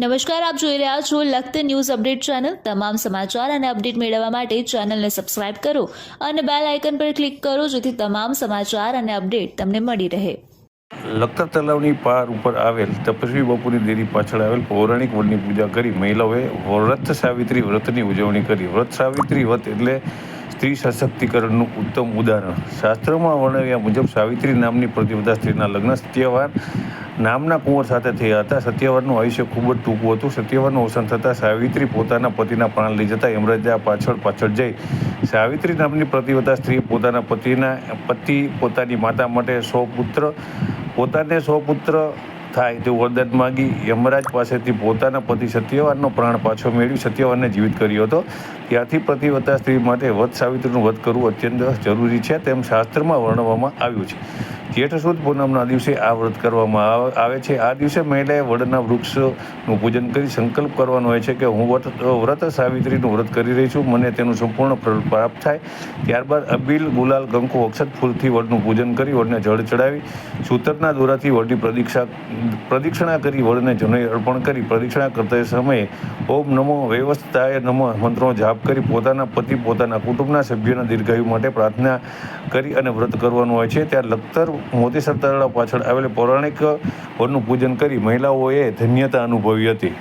નમસ્કાર, આપ જોઈ રહ્યા છો લખત ન્યૂઝ અપડેટ ચેનલ. તમામ સમાચાર અને અપડેટ મેળવવા માટે ચેનલને સબસ્ક્રાઇબ કરો અને બેલ આઇકન પર ક્લિક કરો જેથી તમામ સમાચાર અને અપડેટ તમને મળી રહે. લખતર તલાવની પાર ઉપર આવેલ તપસ્વી બાપુની દેરી પાછળ આવેલ પૌરાણિક વડની પૂજા કરી મહિલાઓએ વ્રત સાવિત્રી વ્રતની ઉજવણી કરી. વ્રત સાવિત્રી વ્રત એટલે સ્ત્રી સશક્તિકરણનું ઉત્તમ ઉદાહરણ. શાસ્ત્રોમાં વર્ણવ્યા મુજબ સાવિત્રી નામની પ્રતિપદા સ્ત્રીના લગ્ન સત્યવાન નામના કુંવર સાથે થયા હતા. સત્યવાનનું આયુષ્ય ખૂબ જ ટૂંકું હતું. સત્યવાનનું અવસાન થતાં સાવિત્રી પોતાના પતિના પ્રાણ લઈ જતા યમરાજા પાછળ પાછળ જઈ. સાવિત્રી નામની પ્રતિવતા સ્ત્રીએ પોતાના પતિના, પતિ પોતાની માતા માટે સો પુત્ર પોતાને સો પુત્ર થાય તેવું વરદાન માગી યમરાજ પાસેથી પોતાના પતિ સત્યવાનનો પ્રાણ પાછો મેળવી સત્યવાનને જીવિત કર્યો હતો. ત્યારથી પ્રતિવતા સ્ત્રી માટે વધ સાવિત્રીનું વધ કરવું અત્યંત જરૂરી છે તેમ શાસ્ત્રમાં વર્ણવવામાં આવ્યું છે. જેઠ સુદ પૂનમના દિવસે આ વ્રત કરવામાં આવ- છે. આ દિવસે મહિલાએ વડના વૃક્ષનું પૂજન કરી સંકલ્પ કરવાનો હોય છે કે હું વ્રત વ્રત સાવિત્રીનું વ્રત કરી રહી છું, મને તેનું સંપૂર્ણ પ્રાપ્ત થાય. ત્યારબાદ અબીલ, ગુલાલ, કંકુ, અક્ષત ફૂલથી વડનું પૂજન કરી વડને જળ ચડાવી, સૂતરના દોરાથી વડની પ્રદીક્ષા, પ્રદક્ષિણા કરી વડને જનોઈ અર્પણ કરી, પ્રદક્ષિણા કરતા સમયે ઓમ નમો વ્યવસ્થાય નમઃ મંત્રનો જાપ કરી પોતાના પતિ, પોતાના કુટુંબના સભ્યોના દીર્ઘાયુ માટે પ્રાર્થના કરી અને વ્રત કરવાનું હોય છે. ત્યાં લખતર મોતીસર તળાવ પાછળ આવેલી પૌરાણિક વડનું પૂજન કરી મહિલાઓએ ધન્યતા અનુભવી હતી.